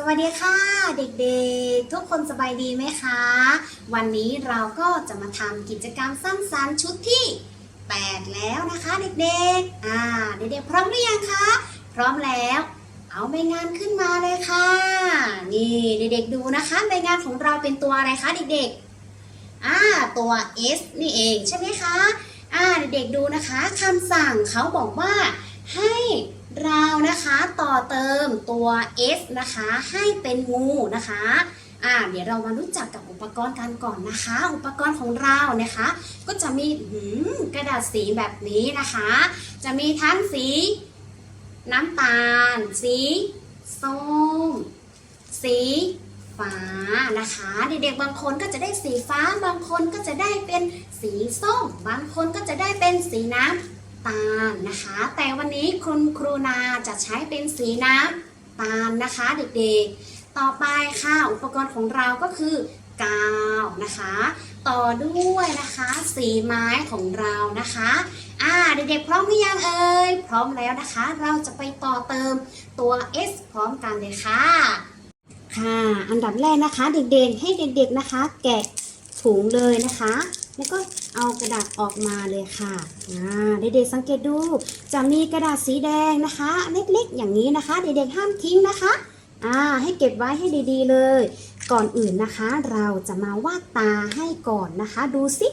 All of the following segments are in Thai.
สวัสดีค่ะ เด็กๆ ทุกคนสบายดีไหมคะ วันนี้เราก็จะมาทำกิจกรรมสั้นสันชุดที่ 8 แล้วนะคะเด็กๆ อ่าเด็กๆพร้อมหรือยังคะ พร้อมแล้ว เอาใบงานขึ้นมาเลยค่ะ นี่เด็กๆดูนะคะใบงานของเราเป็นตัวอะไรคะเด็กๆ อ่าตัว S นี่เองใช่ไหมคะ อ่าเด็กๆดูนะคะคำสั่งเขาบอกว่า ให้เรานะคะต่อเติมตัว S นะคะให้เป็นงูนะคะอ่าเดี๋ยวเรามารู้จักกับอุปกรณ์กันก่อนนะคะ อุปกรณ์ของเรานะคะ ก็จะมีหืมกระดาษสีแบบนี้นะคะ จะมีทั้งสี น้ำตาล สีส้ม สีฟ้านะคะเด็กๆบางคนก็จะได้สีฟ้า บางคนก็จะได้เป็นสีส้ม บางคนก็จะได้เป็นสีน้ำ ตาลนะคะ แต่วันนี้คุณครูนาจะใช้เป็นสีน้ำตาลนะคะเด็กๆ ต่อไปค่ะอุปกรณ์ของเราก็คือกาวนะคะ ต่อด้วยนะคะสีไม้ของเรานะคะอ่าเด็กๆพร้อมหรือยังเอ่ยพร้อมแล้วนะคะ เราจะไปต่อเติมตัว S พร้อมกันเลยค่ะค่ะ อันดับแรกนะคะ เด็กๆให้เด็กๆนะคะ แกะถุงเลยนะคะ แล้วก็เอากระดาษออกมาเลยค่ะอ่าเด็กๆสังเกตดู จะมีกระดาษสีแดงนะคะ เล็กๆ อย่างนี้นะคะ เด็กๆห้ามทิ้งนะคะอ่าให้เก็บไว้ให้ดีๆเลย ก่อนอื่นนะคะ เราจะมาวาดตาให้ก่อนนะคะ ดูสิ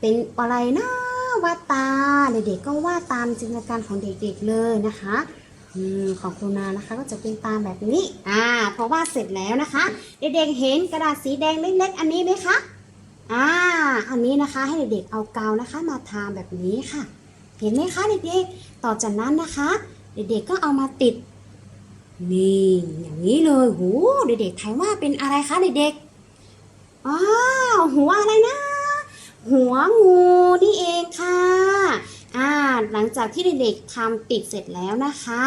เป็นอะไรนะวาดตาเด็กๆก็วาดตามจินตนาการของเด็กๆเลยนะคะอของครูนานะคะก็จะเป็นตามแบบนี้อ่าพอวาดเสร็จแล้วนะคะ เด็กๆเห็นกระดาษสีแดงเล็กๆ อันนี้ไหมคะ อ่า อันนี้นะคะให้เด็กๆเอากาวนะคะ มาทาแบบนี้ค่ะ เห็นไหมคะเด็กๆ ต่อจากนั้นนะคะ เด็กๆก็เอามาติด นี่อย่างนี้เลยโหเด็กๆทายว่าเป็นอะไรคะเด็กๆอ้าวหัวอะไรนะ หัวงูนี่เองค่ะอ่าหลังจากที่เด็กๆทำติดเสร็จแล้วนะคะ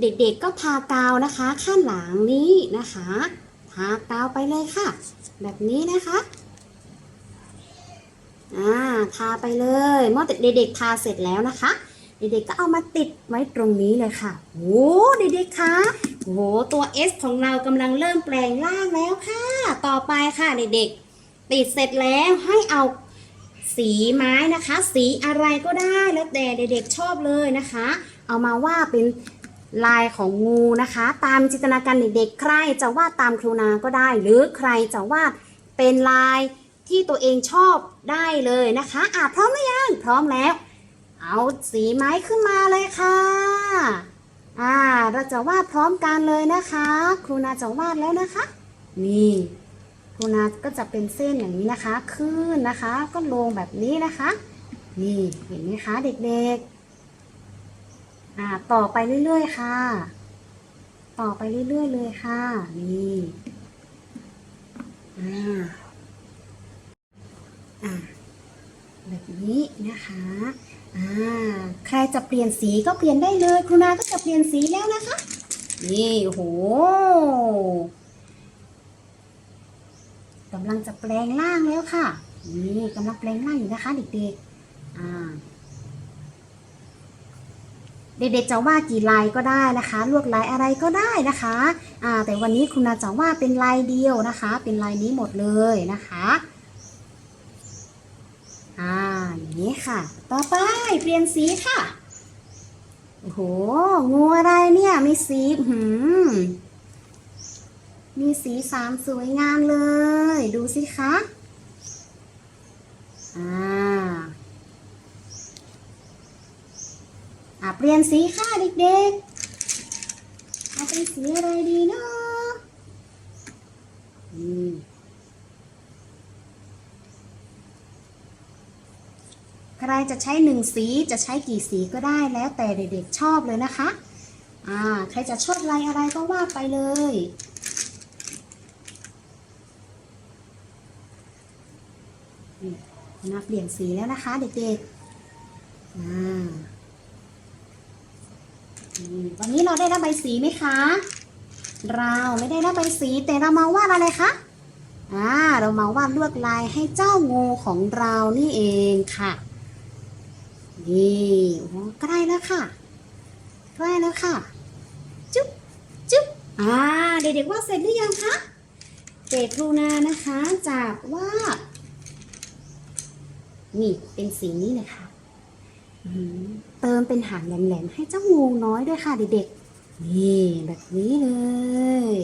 เด็กๆก็ทากาวนะคะ ข้างหลังนี้นะคะ ทากาวไปเลยค่ะ แบบนี้นะคะ อ่าทาไปเลยเมื่อเด็กๆทาเสร็จแล้วนะคะ เด็กๆก็เอามาติดไว้ตรงนี้เลยค่ะโอ้เด็กๆคะโอ้ตัว S ของเรากำลังเริ่มแปลงร่างแล้วค่ะ ต่อไปค่ะเด็กๆ ติดเสร็จแล้วให้เอาสีไม้นะคะ สีอะไรก็ได้แล้วแต่เด็กๆชอบเลยนะคะ เอามาว่าเป็นลายของงูนะคะ ตามจินตนาการเด็กๆใครจะวาดตามครูนาก็ได้ หรือใครจะวาดเป็นลาย ที่ตัวเองชอบได้เลยนะคะอะพร้อมหรือยัง พร้อมแล้ว เอาสีไม้ขึ้นมาเลยค่ะอ่าเราจะวาดพร้อมกันเลยนะคะ ครูนาจะวาดแล้วนะคะ นี่ครูนาก็จะเป็นเส้นอย่างนี้นะคะ ขึ้นนะคะ ก็ลงแบบนี้นะคะ นี่เห็นไหมคะเด็กๆอ่าต่อไปเรื่อยๆค่ะ ต่อไปเรื่อยๆเลยค่ะ นี่อ่า อ่าแบบนี้นะคะอ่าใครจะเปลี่ยนสีก็เปลี่ยนได้เลยครูนาก็จะเปลี่ยนสีแล้วนะคะ นี่โหกำลังจะแปลงร่างแล้วค่ะ นี่กำลังแปลงร่างอยู่นะคะเด็กๆอ่าเด็กๆจะวาดกี่ลายก็ได้นะคะ ลวดลายอะไรก็ได้นะคะอ่าแต่วันนี้คุณนาจะวาดเป็นลายเดียวนะคะ เป็นลายนี้หมดเลยนะคะ อ่า อย่างนี้ ค่ะ ต่อไปเปลี่ยนสีค่ะ โอ้โห งูอะไรเนี่ย มีสีหืม มีสีสามสวยงามเลย ดูสิคะ อ่า อะเปลี่ยนสีค่ะเด็กๆ เอาเป็นสีอะไรดีเนาะอืมใค รจะใช้หนึ่งสีจะใช้กี่สีก็ได้แล้วแต่เด็กๆชอบเลยนะคะ อ่า ใครจะชอบลายอะไรก็ว่าไปเลย นักเปลี่ยนสีแล้วนะคะ เด็กๆ อ่า วันนี้เราได้รับใบสีไหมคะ เราไม่ได้รับใบสีแต่เรามาวาดอะไรคะอ่าเรามาวาดลวดลายให้เจ้างูของเรานี่เองค่ะ นี่โอ้ใกล้แล้วค่ะ ใกล้แล้วค่ะ จุ๊บจุ๊บอ่าเด็กๆว่าเสร็จหรือยังคะเด็กครูนานะคะจากวาดนี่เป็นสีนี้เลยค่ะเติมเป็นหางแหลมๆให้เจ้างูน้อยด้วยค่ะเด็กๆนี่แบบนี้เลย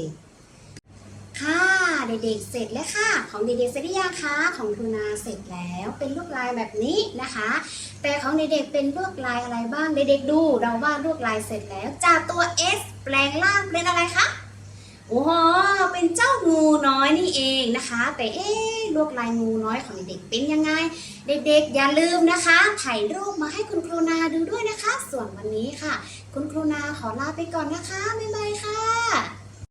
ค่ะเด็กๆเสร็จแล้วค่ะ ของเด็กๆเสร็จหรือยังคะของครูนาเสร็จแล้วเป็นลวดลายแบบนี้นะคะ แต่ของเด็กๆเป็นลวดลายอะไรบ้างเด็กๆดู เราวาดลวดลายเสร็จแล้ว จากตัว S แปลงร่างเป็นอะไรคะโอ้โหเป็นเจ้างูน้อยนี่เองนะคะ แต่เอ๊ะลวดลายงูน้อยของเด็กๆเป็นยังไง เด็กๆ อย่าลืมนะคะถ่ายรูปมาให้คุณครูนาดูด้วยนะคะ ส่วนวันนี้ค่ะ คุณครูนาขอลาไปก่อนนะคะบ๊ายบายค่ะ